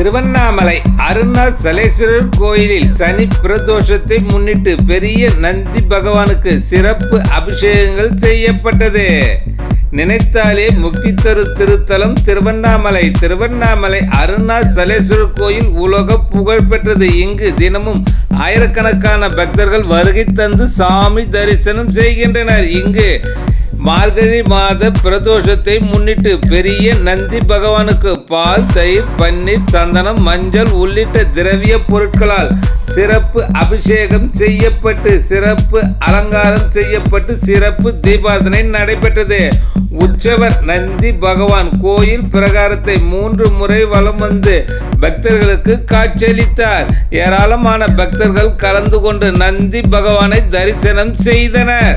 திருவண்ணாமலை அருணாச்சலேஸ்வரர் கோயிலில் சனி பிரதோஷத்தை முன்னிட்டு பெரிய நந்தி பகவானுக்கு சிறப்பு அபிஷேகங்கள் செய்யப்பட்டது. நினைத்தாலே முக்தி தரு திருத்தலம் திருவண்ணாமலை திருவண்ணாமலை அருணாச்சலேஸ்வரர் கோயில் உலக புகழ் பெற்றது. இங்கு தினமும் ஆயிரக்கணக்கான பக்தர்கள் வருகை தந்து சாமி தரிசனம் செய்கின்றனர். இங்கு மார்கழி மாத பிரதோஷத்தை முன்னிட்டு பெரிய நந்தி பகவானுக்கு பால் தயிர் பன்னீர் சந்தனம் மஞ்சள் உள்ளிட்ட திரவிய பொருட்களால் சிறப்பு அபிஷேகம் செய்யப்பட்டு சிறப்பு அலங்காரம் செய்யப்பட்டு சிறப்பு தீபாசனை நடைபெற்றது. உற்சவர் நந்தி பகவான் கோயில் பிரகாரத்தை மூன்று முறை வலம் வந்து பக்தர்களுக்கு காட்சியளித்தார். ஏராளமான பக்தர்கள் கலந்து கொண்டு நந்தி பகவானை தரிசனம் செய்தனர்.